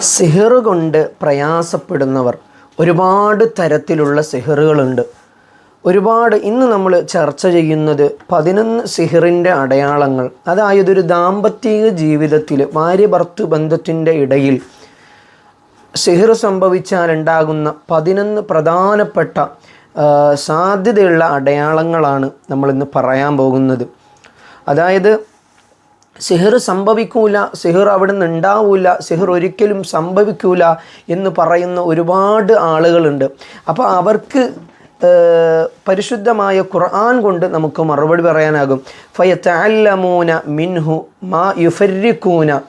സിഹർ കൊണ്ട് പ്രയാസപ്പെടുന്നവർ ഒരുപാട് തരത്തിലുള്ള സിഹറുകളുണ്ട്. ഒരുപാട് ഇന്ന് നമ്മൾ ചർച്ച ചെയ്യുന്നത് പതിനൊന്ന് സിഹറിന്റെ അടയാളങ്ങൾ. അതായത് ഒരു ദാമ്പത്തിക ജീവിതത്തിൽ ഭാര്യ ഭർത്തു ബന്ധത്തിന്റെ ഇടയിൽ സിഹിർ സംഭവിച്ചാലുണ്ടാകുന്ന പതിനൊന്ന് പ്രധാനപ്പെട്ട സാധ്യതയുള്ള അടയാളങ്ങളാണ് നമ്മളിന്ന് പറയാൻ പോകുന്നത്. അതായത് സിഹിർ സംഭവിക്കൂല സെഹർ അവിടെ നിന്ന് ഉണ്ടാവൂല സെഹർ ഒരിക്കലും സംഭവിക്കൂല എന്ന് പറയുന്ന ഒരുപാട് ആളുകളുണ്ട്. അപ്പോൾ അവർക്ക് പരിശുദ്ധമായ ഖുർആൻ കൊണ്ട് നമുക്ക് മറുപടി പറയാനാകും. ഫയത്തല്ലമൂന മിൻഹു മാ യുഫരിക്കൂന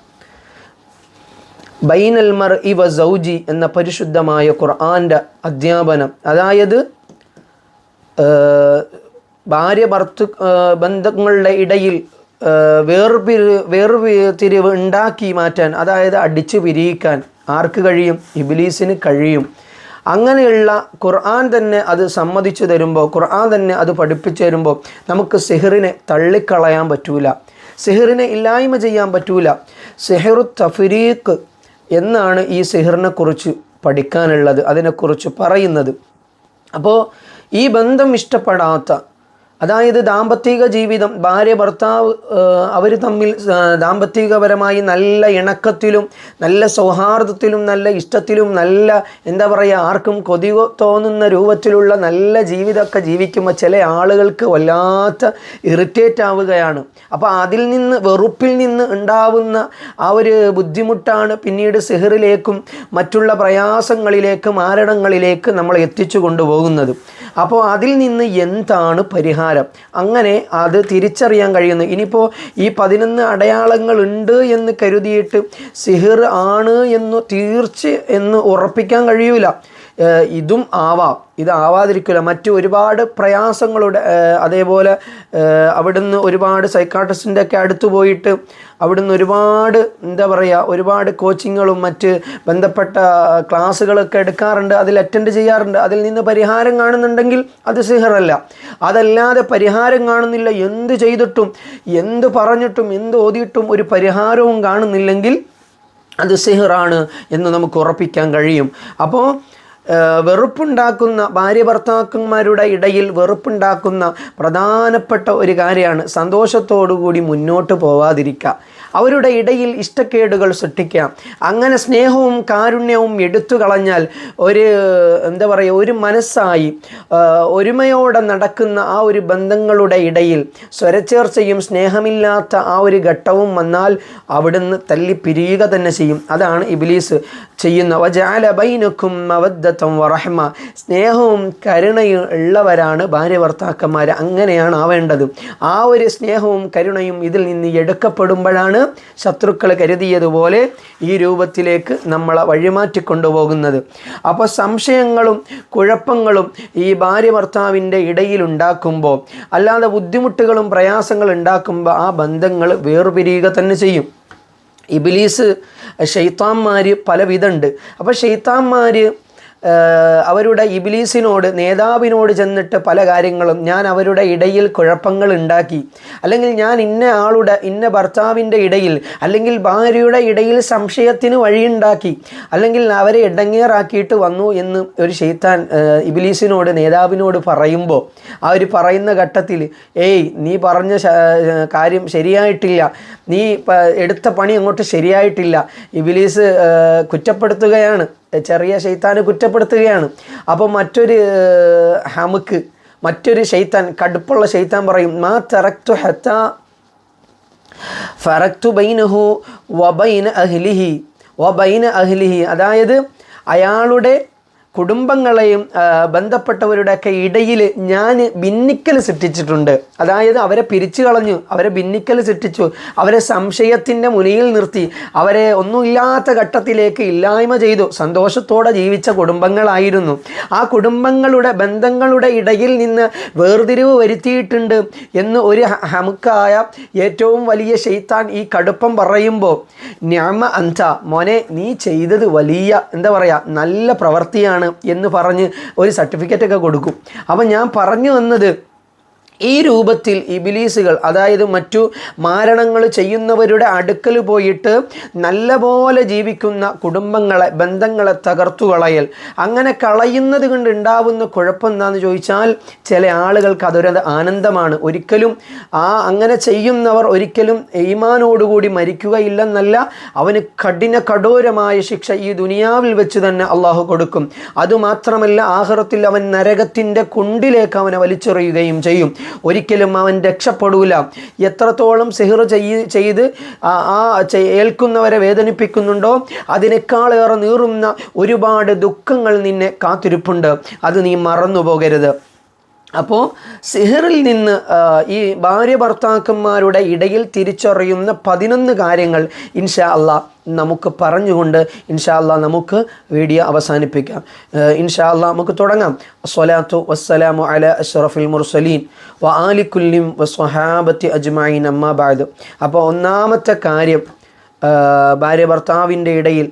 ബൈനൽ മർ ഇവ സൗജി എന്ന പരിശുദ്ധമായ ഖുർആന്റെ അധ്യാപനം. അതായത് ഭാര്യ ഭർത്തു ബന്ധങ്ങളുടെ ഇടയിൽ വേർപിരി വേർതിരിവ് ഉണ്ടാക്കി മാറ്റാൻ അതായത് അടിച്ചു പിരിയിക്കാൻ ആർക്ക് കഴിയും? ഇബിലീസിന് കഴിയും. അങ്ങനെയുള്ള ഖുർആൻ തന്നെ അത് സമ്മതിച്ചു തരുമ്പോൾ ഖുർആൻ തന്നെ അത് പഠിപ്പിച്ചു തരുമ്പോൾ നമുക്ക് സെഹറിനെ തള്ളിക്കളയാൻ പറ്റൂല. സെഹറിനെ ഇല്ലായ്മ ചെയ്യാൻ പറ്റൂല. സെഹറു തഫരീഖ് എന്നാണ് ഈ സെഹറിനെക്കുറിച്ച് പഠിക്കാനുള്ളത് അതിനെക്കുറിച്ച് പറയുന്നത്. അപ്പോൾ ഈ ബന്ധം ഇഷ്ടപ്പെടാത്ത അതായത് ദാമ്പത്തിക ജീവിതം ഭാര്യ ഭർത്താവ് അവർ തമ്മിൽ ദാമ്പത്തികപരമായി നല്ല ഇണക്കത്തിലും നല്ല സൗഹാർദ്ദത്തിലും നല്ല ഇഷ്ടത്തിലും നല്ല എന്താ പറയുക ആർക്കും കൊതി തോന്നുന്ന രൂപത്തിലുള്ള നല്ല ജീവിതമൊക്കെ ജീവിക്കുമ്പോൾ ചില ആളുകൾക്ക് വല്ലാത്ത ഇറിറ്റേറ്റ് ആവുകയാണ്. അപ്പോൾ അതിൽ നിന്ന് വെറുപ്പിൽ നിന്ന് ഉണ്ടാവുന്ന ആ ഒരു ബുദ്ധിമുട്ടാണ് പിന്നീട് സിഹറിലേക്കും മറ്റുള്ള പ്രയാസങ്ങളിലേക്ക് മാരണങ്ങളിലേക്ക് നമ്മൾ എത്തിച്ചു കൊണ്ടുപോകുന്നത്. അപ്പോൾ അതിൽ നിന്ന് എന്താണ് പരിഹാരം? അങ്ങനെ അത് തിരിച്ചറിയാൻ കഴിയുന്നു. ഇനിയിപ്പോൾ ഈ പതിനൊന്ന് അടയാളങ്ങൾ ഉണ്ട് എന്ന് കരുതിയിട്ട് സിഹിർ ആണ് എന്ന് തീർച്ച എന്ന് ഉറപ്പിക്കാൻ കഴിയൂല. ഇതും ആവാം. ഇതാവാതിരിക്കില്ല മറ്റു ഒരുപാട് പ്രയാസങ്ങളുടെ അതേപോലെ അവിടുന്ന് ഒരുപാട് സൈക്കാട്രിസ്റ്റിന്റെ ഒക്കെ അടുത്ത് പോയിട്ട് അവിടുന്ന് ഒരുപാട് എന്താ പറയുക ഒരുപാട് കോച്ചിങ്ങുകളും മറ്റ് ബന്ധപ്പെട്ട ക്ലാസ്സുകളൊക്കെ എടുക്കാറുണ്ട്. അതിൽ അറ്റൻഡ് ചെയ്യാറുണ്ട്. അതിൽ നിന്ന് പരിഹാരം കാണുന്നുണ്ടെങ്കിൽ അത് സിഹറല്ല. അതല്ലാതെ പരിഹാരം കാണുന്നില്ല. എന്ത് ചെയ്തിട്ടും എന്ത് പറഞ്ഞിട്ടും എന്ത് ഓതിയിട്ടും ഒരു പരിഹാരവും കാണുന്നില്ലെങ്കിൽ അത് സിഹറാണ് എന്ന് നമുക്ക് ഉറപ്പിക്കാൻ കഴിയും. അപ്പോൾ വെറുപ്പുണ്ടാക്കുന്ന ഭാര്യ ഭർത്താക്കന്മാരുടെ ഇടയിൽ വെറുപ്പുണ്ടാക്കുന്ന പ്രധാനപ്പെട്ട ഒരു കാര്യമാണ് സന്തോഷത്തോടുകൂടി മുന്നോട്ട് പോവാതിരിക്കുക. അവരുടെ ഇടയിൽ ഇഷ്ടക്കേടുകൾ സൃഷ്ടിക്കാം അങ്ങനെ സ്നേഹവും കാരുണ്യവും എടുത്തു കളഞ്ഞാൽ ഒരു എന്താ പറയുക ഒരു മനസ്സായി ഒരുമയോടെ നടക്കുന്ന ആ ഒരു ബന്ധങ്ങളുടെ ഇടയിൽ സ്വരച്ചേർച്ചയും സ്നേഹമില്ലാത്ത ആ ഒരു ഘട്ടവും വന്നാൽ അവിടുന്ന് തല്ലി പിരിയുക തന്നെ ചെയ്യും. അതാണ് ഇബിലീസ് ചെയ്യുന്ന വജാല ബൈനക്കും മവദ്ദത്തം വറഹ്മ സ്നേഹവും കരുണയും ഉള്ളവരാണ് ഭാര്യ ഭർത്താക്കന്മാർ അങ്ങനെയാണ് ആവേണ്ടത്. ആ ഒരു സ്നേഹവും കരുണയും ഇതിൽ നിന്ന് എടുക്കപ്പെടുമ്പോഴാണ് ശത്രുക്കൾ കരുതിയതുപോലെ ഈ രൂപത്തിലേക്ക് നമ്മളെ വഴിമാറ്റി കൊണ്ടുപോകുന്നത് അപ്പോൾ സംശയങ്ങളും കുഴപ്പങ്ങളും ഈ ഭാര്യ ഭർത്താവിന്റെ ഇടയിൽ ഉണ്ടാക്കുമ്പോൾ അല്ലാതെ ബുദ്ധിമുട്ടുകളും പ്രയാസങ്ങളും ഉണ്ടാക്കുമ്പോൾ ആ ബന്ധങ്ങൾ വേർപിരിയുക തന്നെ ചെയ്യും. ഇബിലീസ് ഷെയ്ത്താന്മാർ പലവിധമുണ്ട്. അപ്പോൾ ഷെയ്ത്താന്മാർ അവരുടെ ഇബിലീസിനോട് നേതാവിനോട് ചെന്നിട്ട് പല കാര്യങ്ങളും ഞാൻ അവരുടെ ഇടയിൽ കുഴപ്പങ്ങൾ ഉണ്ടാക്കി. അല്ലെങ്കിൽ ഞാൻ ഇന്ന ആളുടെ ഇന്ന ഭർത്താവിന്റെ ഇടയിൽ അല്ലെങ്കിൽ ഭാര്യയുടെ ഇടയിൽ സംശയത്തിന് വഴിയുണ്ടാക്കി അല്ലെങ്കിൽ അവരെ ഇടങ്ങേറാക്കിയിട്ട് വന്നു എന്ന് ഒരു ഷെയ്ത്താൻ ഇബിലീസിനോട് നേതാവിനോട് പറയുമ്പോൾ ആ ഒരു പറയുന്ന ഘട്ടത്തിൽ ഏയ് നീ പറഞ്ഞ കാര്യം ശരിയായിട്ടില്ല. നീ എടുത്ത പണി അങ്ങോട്ട് ശരിയായിട്ടില്ല. ഇബിലീസ് കുറ്റപ്പെടുത്തുകയാണ്. ചെറിയ ഷെയ്ത്താനെ കുറ്റപ്പെടുത്തുകയാണ്. അപ്പോൾ മറ്റൊരു ഹമുക്ക് മറ്റൊരു ഷെയ്ത്താൻ കടുപ്പുള്ള ഷെയ്ത്താൻ പറയും മാ തെറക്തു ഹത്ത ഫറക്തു ബൈനഹു വബൈന അഹ്ലിഹി. വബൈന അഹ്ലിഹി. അതായത് അയാളുടെ കുടുംബങ്ങളെയും ബന്ധപ്പെട്ടവരുടെയൊക്കെ ഇടയിൽ ഞാൻ ഭിന്നിക്കൽ സൃഷ്ടിച്ചിട്ടുണ്ട്. അതായത് അവരെ പിരിച്ചു കളഞ്ഞു അവരെ ഭിന്നിക്കൽ സൃഷ്ടിച്ചു അവരെ സംശയത്തിന്റെ മുനയിൽ നിർത്തി അവരെ ഒന്നുമില്ലാത്ത ഘട്ടത്തിലേക്ക് ഇല്ലായ്മ ചെയ്തു സന്തോഷത്തോടെ ജീവിച്ച കുടുംബങ്ങളായിരുന്നു. ആ കുടുംബങ്ങളുടെ ബന്ധങ്ങളുടെ ഇടയിൽ നിന്ന് വേർതിരിവ് വരുത്തിയിട്ടുണ്ട് എന്ന് ഒരു ഹമുക്കായ ഏറ്റവും വലിയ ഷെയ്ത്താൻ ഈ കടുപ്പം പറയുമ്പോൾ ഞാമ അന്ത മോനെ നീ ചെയ്തത് വലിയ എന്താ പറയുക നല്ല പ്രവൃത്തിയാണ്. എന്ന് പറഞ്ഞ് ഒരു സർട്ടിഫിക്കറ്റൊക്കെ കൊടുക്കും. അപ്പം ഞാൻ പറഞ്ഞു വന്നത് ഈ രൂപത്തിൽ ഇബിലീസുകൾ അതായത് മറ്റു മാരണങ്ങൾ ചെയ്യുന്നവരുടെ അടുക്കൽ പോയിട്ട് നല്ലപോലെ ജീവിക്കുന്ന കുടുംബങ്ങളെ ബന്ധങ്ങളെ തകർത്തു കളയൽ. അങ്ങനെ കളയുന്നത് കൊണ്ട് ഉണ്ടാവുന്ന കുഴപ്പം എന്താണെന്ന് ചോദിച്ചാൽ ചില ആളുകൾക്ക് അതൊരു ആനന്ദമാണ്. ഒരിക്കലും ആ അങ്ങനെ ചെയ്യുന്നവർ ഒരിക്കലും ഈമാനോടുകൂടി മരിക്കുകയില്ലെന്നല്ല അവന് കഠിന കഠോരമായ ശിക്ഷ ഈ ദുനിയാവിൽ വെച്ച് തന്നെ അള്ളാഹു കൊടുക്കും. അതുമാത്രമല്ല ആഹ്റത്തിൽ അവൻ നരകത്തിന്റെ കുണ്ടിലേക്ക് അവനെ വലിച്ചെറിയുകയും ചെയ്യും. ഒരിക്കലും അവൻ രക്ഷപ്പെടൂല. എത്രത്തോളം സിഹിർ ചെയ്ത് ആ ഏൽക്കുന്നവരെ വേദനിപ്പിക്കുന്നുണ്ടോ അതിനേക്കാളേറെ നീറുന്ന ഒരുപാട് ദുഃഖങ്ങൾ നിന്നെ കാത്തിരിപ്പുണ്ട്. അത് നീ മറന്നു പോകരുത് അപ്പോൾ സിഹറിൽ നിന്ന് ഈ ഭാര്യ ഭർത്താക്കന്മാരുടെ ഇടയിൽ തിരിച്ചറിയുന്ന പതിനൊന്ന് കാര്യങ്ങൾ ഇൻഷാ അള്ളാ നമുക്ക് പറഞ്ഞുകൊണ്ട് ഇൻഷാ അള്ളാ നമുക്ക് വീഡിയോ അവസാനിപ്പിക്കാം. ഇൻഷാ അള്ളാ നമുക്ക് തുടങ്ങാം. സ്വലാത്തു വസ്സലാമു അല അഷ്റഫിൽ മുർസലീൻ. വ ആലിക്കുല്ലിം വസ്വഹാബത്തി അജ്മഈൻ അമ്മാ ബാദ് അപ്പോൾ ഒന്നാമത്തെ കാര്യം ഭാര്യ ഭർത്താവിന്റെ ഇടയിൽ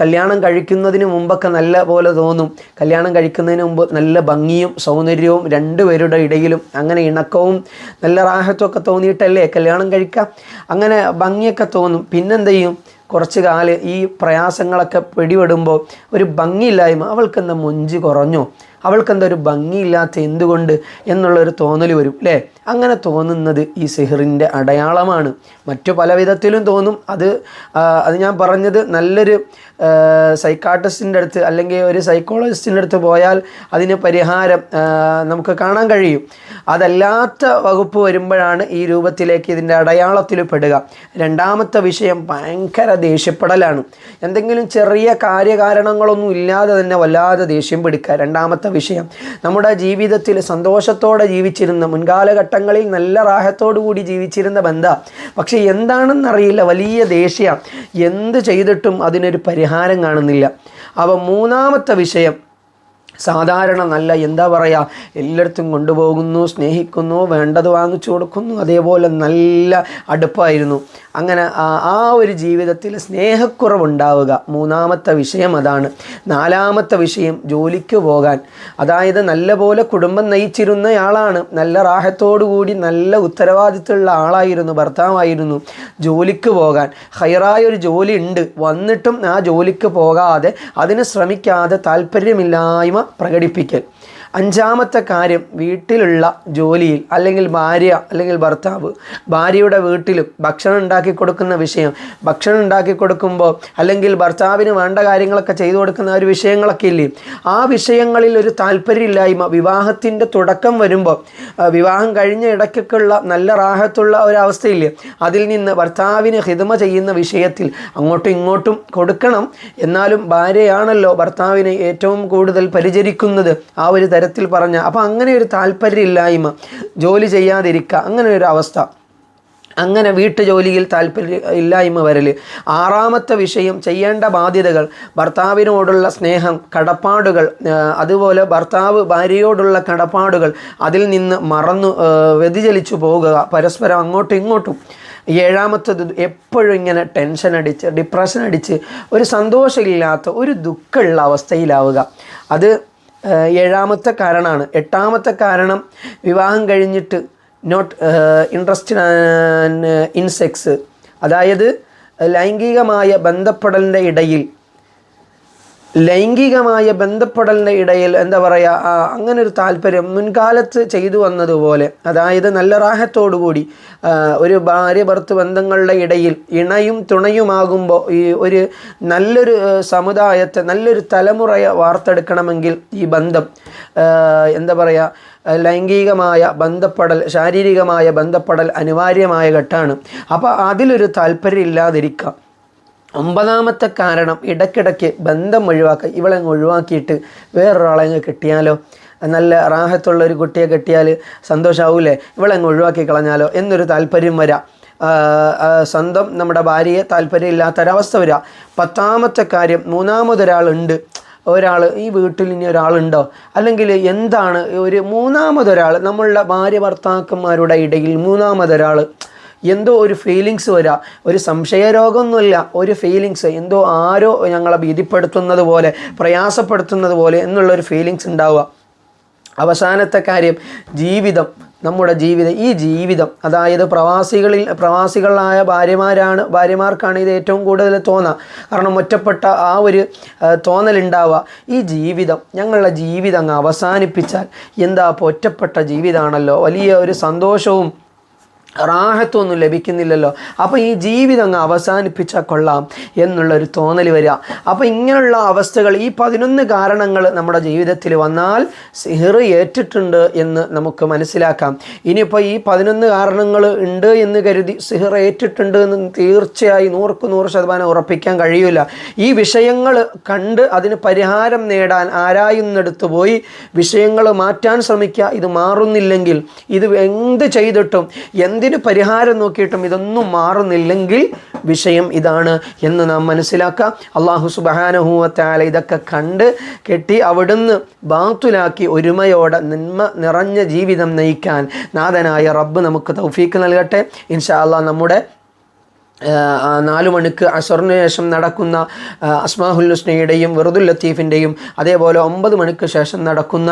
കല്യാണം കഴിക്കുന്നതിന് മുമ്പൊക്കെ നല്ല പോലെ തോന്നും. കല്യാണം കഴിക്കുന്നതിന് മുമ്പ് നല്ല ഭംഗിയും സൗന്ദര്യവും രണ്ടുപേരുടെ ഇടയിലും അങ്ങനെ ഇണക്കവും നല്ല റാഹത്വമൊക്കെ തോന്നിയിട്ടല്ലേ കല്യാണം കഴിക്കാം? അങ്ങനെ ഭംഗിയൊക്കെ തോന്നും. പിന്നെന്ത് ചെയ്യും കുറച്ച് കാൽ ഈ പ്രയാസങ്ങളൊക്കെ പിടിപെടുമ്പോൾ ഒരു ഭംഗിയില്ലായ്മ അവൾക്കെന്താ മുഞ്ചി കുറഞ്ഞോ? അവൾക്കെന്താ ഒരു ഭംഗിയില്ലാത്ത എന്തുകൊണ്ട്? എന്നുള്ളൊരു തോന്നൽ വരും അല്ലേ? അങ്ങനെ തോന്നുന്നത് ഈ സിഹറിന്റെ അടയാളമാണ്. മറ്റു പല വിധത്തിലും തോന്നും. അത് അത് ഞാൻ പറഞ്ഞത് നല്ലൊരു സൈക്കാട്രിസ്റ്റിന്റെ അടുത്ത് അല്ലെങ്കിൽ ഒരു സൈക്കോളജിസ്റ്റിന്റെ അടുത്ത് പോയാൽ അതിന് പരിഹാരം നമുക്ക് കാണാൻ കഴിയും. അതല്ലാത്ത വകുപ്പ് വരുമ്പോഴാണ് ഈ രൂപത്തിലേക്ക് ഇതിന്റെ അടയാളത്തിൽ പെടുക. രണ്ടാമത്തെ വിഷയം ഭയങ്കര ദേഷ്യപ്പെടലാണ്. എന്തെങ്കിലും ചെറിയ കാര്യകാരണങ്ങളൊന്നും ഇല്ലാതെ തന്നെ വല്ലാതെ ദേഷ്യം പിടിക്കുക. രണ്ടാമത്തെ വിഷയം നമ്മുടെ ജീവിതത്തിൽ സന്തോഷത്തോടെ ജീവിച്ചിരുന്ന മുൻകാലഘട്ടങ്ങളിൽ നല്ല റാഹത്തോടു കൂടി ജീവിച്ചിരുന്ന ബന്ധ. പക്ഷേ എന്താണെന്നറിയില്ല വലിയ ദേഷ്യ. എന്ത് ചെയ്തിട്ടും അതിനൊരു പരിഹാരം കാണുന്നില്ല. അവ മൂന്നാമത്തെ വിഷയം. സാധാരണ നല്ല എന്താ പറയുക എല്ലായിടത്തും കൊണ്ടുപോകുന്നു സ്നേഹിക്കുന്നു വേണ്ടത് വാങ്ങിച്ചു കൊടുക്കുന്നു അതേപോലെ നല്ല അടുപ്പായിരുന്നു. അങ്ങനെ ആ- ഒരു ജീവിതത്തിൽ സ്നേഹക്കുറവുണ്ടാവുക. മൂന്നാമത്തെ വിഷയം അതാണ്. നാലാമത്തെ വിഷയം ജോലിക്ക് പോകാൻ. അതായത് നല്ലപോലെ കുടുംബം നയിച്ചിരുന്നയാളാണ് നല്ല റാഹത്തോടു കൂടി നല്ല ഉത്തരവാദിത്തമുള്ള ആളായിരുന്നു ഭർത്താവായിരുന്നു ജോലിക്ക് പോകാൻ. ഹൈറായ ഒരു ജോലി ഉണ്ട്. വന്നിട്ടും ആ ജോലിക്ക് പോകാതെ അതിന് ശ്രമിക്കാതെ താല്പര്യമില്ലായ്മ പ്രകടിപ്പിക്കൽ. അഞ്ചാമത്തെ കാര്യം വീട്ടിലുള്ള ജോലിയിൽ അല്ലെങ്കിൽ ഭാര്യ അല്ലെങ്കിൽ ഭർത്താവ് ഭാര്യയുടെ വീട്ടിലും ഭക്ഷണം ഉണ്ടാക്കി കൊടുക്കുന്ന വിഷയം ഭക്ഷണം ഉണ്ടാക്കി കൊടുക്കുമ്പോൾ അല്ലെങ്കിൽ ഭർത്താവിന് വേണ്ട കാര്യങ്ങളൊക്കെ ചെയ്തു കൊടുക്കുന്ന ഒരു വിഷയങ്ങളൊക്കെ ഇല്ലേ? ആ വിഷയങ്ങളിൽ ഒരു താല്പര്യമില്ലായ്മ വിവാഹത്തിന്റെ തുടക്കം വരുമ്പോൾ വിവാഹം കഴിഞ്ഞ ഇടയ്ക്കൊക്കെയുള്ള നല്ല റാഹത്തുള്ള ഒരവസ്ഥയില്ലേ അതിൽ നിന്ന് ഭർത്താവിന് ഹിതമ ചെയ്യുന്ന വിഷയത്തിൽ അങ്ങോട്ടും ഇങ്ങോട്ടും കൊടുക്കണം. എന്നാലും ഭാര്യയാണല്ലോ ഭർത്താവിനെ ഏറ്റവും കൂടുതൽ പരിചരിക്കുന്നത് ആ ഒരു തരത്തിൽ പറഞ്ഞ അപ്പോൾ അങ്ങനെ ഒരു താല്പര്യമില്ലായ്മ ജോലി ചെയ്യാതിരിക്കുക അങ്ങനെ ഒരു അവസ്ഥ. അങ്ങനെ വീട്ടുജോലിയിൽ താല്പര്യ ഇല്ലായ്മ വരൽ ആറാമത്തെ വിഷയം ചെയ്യേണ്ട ബാധ്യതകൾ ഭർത്താവിനോടുള്ള സ്നേഹം കടപ്പാടുകൾ അതുപോലെ ഭർത്താവ് ഭാര്യയോടുള്ള കടപ്പാടുകൾ അതിൽ നിന്ന് മറന്നു വ്യതിചലിച്ചു പോകുക പരസ്പരം അങ്ങോട്ടും ഇങ്ങോട്ടും. ഏഴാമത്തത് എപ്പോഴും ഇങ്ങനെ ടെൻഷൻ അടിച്ച് ഡിപ്രഷൻ അടിച്ച് ഒരു സന്തോഷമില്ലാത്ത ഒരു ദുഃഖമുള്ള അവസ്ഥയിലാവുക. അത് ഏഴാമത്തെ കാരണമാണ്. എട്ടാമത്തെ കാരണം വിവാഹം കഴിഞ്ഞിട്ട് നോട്ട് ഇൻട്രസ്റ്റ് ഇൻ സെക്സ് അതായത് ലൈംഗികമായ ബന്ധപ്പെടലിന്റെ ഇടയിൽ ലൈംഗികമായ ബന്ധപ്പെടലിന്റെ ഇടയിൽ എന്താ പറയുക അങ്ങനെ ഒരു താല്പര്യം മുൻകാലത്ത് ചെയ്തു വന്നതുപോലെ അതായത് നല്ല റാഹത്തോടുകൂടി കൂടി ഒരു ഭാര്യ ഭർത്ത് ബന്ധങ്ങളുടെ ഇടയിൽ ഇണയും തുണയുമാകുമ്പോൾ ഈ ഒരു നല്ലൊരു സമുദായത്തെ നല്ലൊരു തലമുറയെ വാർത്തെടുക്കണമെങ്കിൽ ഈ ബന്ധം എന്താ പറയുക ലൈംഗികമായ ബന്ധപ്പെടൽ ശാരീരികമായ ബന്ധപ്പെടൽ അനിവാര്യമായ ഘട്ടമാണ്. അപ്പോൾ അതിലൊരു താല്പര്യം ഇല്ലാതിരിക്കുക ഒമ്പതാമത്തെ കാരണം ഇടയ്ക്കിടയ്ക്ക് ബന്ധം ഒഴിവാക്കുക ഇവളെ ഒഴിവാക്കിയിട്ട് വേറൊരാളെ കിട്ടിയാലോ? നല്ല റാഹത്തുള്ള ഒരു കുട്ടിയെ കിട്ടിയാൽ സന്തോഷമാവൂലേ ഇവളെ ഒഴിവാക്കി കളഞ്ഞാലോ? എന്നൊരു താല്പര്യം വരാം. സ്വന്തം നമ്മുടെ ഭാര്യയെ താല്പര്യമില്ലാത്തൊരവസ്ഥ വരിക പത്താമത്തെ കാര്യം മൂന്നാമതൊരാളുണ്ട്. ഒരാൾ ഈ വീട്ടിൽ ഇനി ഒരാളുണ്ടോ? അല്ലെങ്കിൽ എന്താണ് ഒരു മൂന്നാമതൊരാൾ നമ്മളുടെ ഭാര്യ ഭർത്താക്കന്മാരുടെ ഇടയിൽ മൂന്നാമതൊരാൾ എന്തോ ഒരു ഫീലിങ്സ് വരിക ഒരു സംശയരോഗമൊന്നുമില്ല. ഒരു ഫീലിങ്സ് എന്തോ ആരോ ഞങ്ങളെ ഭീതിപ്പെടുത്തുന്നത് പോലെ പ്രയാസപ്പെടുത്തുന്നത് പോലെ എന്നുള്ളൊരു ഫീലിങ്സ് ഉണ്ടാവുക. അവസാനത്തെ കാര്യം ജീവിതം. നമ്മുടെ ജീവിതം ഈ ജീവിതം. അതായത് പ്രവാസികളിൽ പ്രവാസികളായ ഭാര്യമാരാണ് ഭാര്യമാർക്കാണ് ഇത് ഏറ്റവും കൂടുതൽ തോന്നുക കാരണം ഒറ്റപ്പെട്ട ആ ഒരു തോന്നലുണ്ടാവുക. ഈ ജീവിതം ഞങ്ങളുടെ ജീവിതം അങ്ങ് അവസാനിപ്പിച്ചാൽ എന്താ? ഒറ്റപ്പെട്ട ജീവിതമാണല്ലോ. വലിയ ഒരു സന്തോഷവും റാഹത്തൊന്നും ലഭിക്കുന്നില്ലല്ലോ. അപ്പോൾ ഈ ജീവിതം അങ്ങ് അവസാനിപ്പിച്ചാൽ കൊള്ളാം എന്നുള്ളൊരു തോന്നൽ വരിക അപ്പോൾ ഇങ്ങനെയുള്ള അവസ്ഥകൾ ഈ പതിനൊന്ന് കാരണങ്ങൾ നമ്മുടെ ജീവിതത്തിൽ വന്നാൽ സിഹിർ ഏറ്റിട്ടുണ്ട് എന്ന് നമുക്ക് മനസ്സിലാക്കാം. ഇനിയിപ്പോൾ ഈ പതിനൊന്ന് കാരണങ്ങൾ ഉണ്ട് എന്ന് കരുതി സിഹിർ ഏറ്റിട്ടുണ്ട് എന്ന് തീർച്ചയായി നൂറുക്ക് നൂറ് ശതമാനം ഉറപ്പിക്കാൻ കഴിയില്ല ഈ വിഷയങ്ങൾ കണ്ട് അതിന് പരിഹാരം നേടാൻ ആരായുന്നെടുത്ത് പോയി വിഷയങ്ങൾ മാറ്റാൻ ശ്രമിക്കുക ഇത് മാറുന്നില്ലെങ്കിൽ ഇത് എന്ത് ചെയ്തിട്ടും എന്തിന് പരിഹാരം നോക്കിയിട്ടും ഇതൊന്നും മാറുന്നില്ലെങ്കിൽ വിഷയം ഇതാണ് എന്ന് നാം മനസ്സിലാക്കുക അള്ളാഹു സുബാനഹൂവത്താല ഇതൊക്കെ കണ്ട് കെട്ടി അവിടുന്ന് ബാത്തുലാക്കി ഒരുമയോടെ നിന്മ നിറഞ്ഞ ജീവിതം നയിക്കാൻ നാഥനായ റബ്ബ് നമുക്ക് തൗഫീക്ക് നൽകട്ടെ. ഇൻഷാ നമ്മുടെ നാലു മണിക്ക് അസറിന് ശേഷം നടക്കുന്ന അസ്മാഹുൽ ഹുസ്നയുടെയും വെറുദുൽ ലത്തീഫിന്റെയും അതേപോലെ ഒമ്പത് മണിക്ക് ശേഷം നടക്കുന്ന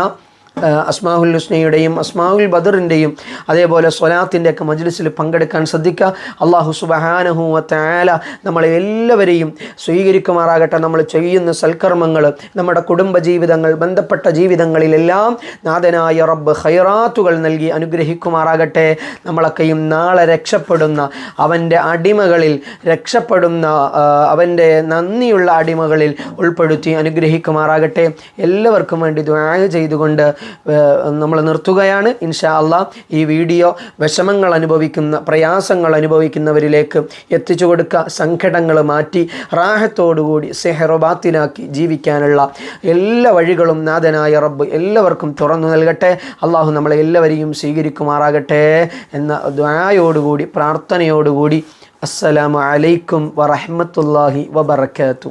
അസ്മാഹുൽ ഹുസ്നയുടെയും അസ്മാഹുൽ ബദറിന്റെയും അതേപോലെ സ്വലാത്തിന്റെ ഒക്കെ മജ്ലിസിൽ പങ്കെടുക്കാൻ ശ്രദ്ധിക്കുക അള്ളാഹു സുബഹാനഹുവ താല നമ്മളെ എല്ലാവരെയും സ്വീകരിക്കുമാറാകട്ടെ. നമ്മൾ ചെയ്യുന്ന സൽക്കർമ്മങ്ങൾ നമ്മുടെ കുടുംബ ജീവിതങ്ങൾ ബന്ധപ്പെട്ട ജീവിതങ്ങളിലെല്ലാം നാഥനായ റബ്ബ് ഹൈറാത്തുകൾ നൽകി അനുഗ്രഹിക്കുമാറാകട്ടെ. നമ്മളൊക്കെയും നാളെ രക്ഷപ്പെടുന്ന അവന്റെ അടിമകളിൽ രക്ഷപ്പെടുന്ന അവന്റെ നന്ദിയുള്ള അടിമകളിൽ ഉൾപ്പെടുത്തി അനുഗ്രഹിക്കുമാറാകട്ടെ. എല്ലാവർക്കും വേണ്ടി ദ്വായ ചെയ്തുകൊണ്ട് നമ്മൾ നിർത്തുകയാണ്. ഇൻഷാ അള്ളാ ഈ വീഡിയോ വിഷമങ്ങൾ അനുഭവിക്കുന്ന പ്രയാസങ്ങൾ അനുഭവിക്കുന്നവരിലേക്ക് എത്തിച്ചു കൊടുക്കുക. സങ്കടങ്ങൾ മാറ്റി റാഹത്തോടുകൂടി സെഹറബാത്തിനാക്കി ജീവിക്കാനുള്ള എല്ലാ വഴികളും നാഥനായ റബ്ബ് എല്ലാവർക്കും തുറന്നു നൽകട്ടെ. അള്ളാഹു നമ്മളെ എല്ലാവരെയും സ്വീകരിക്കുമാറാകട്ടെ എന്ന ദ്വായോടുകൂടി പ്രാർത്ഥനയോടുകൂടി. അസ്സലാമു അലൈക്കും വറഹ്മത്തുള്ളാഹി വബറകാതുഹു.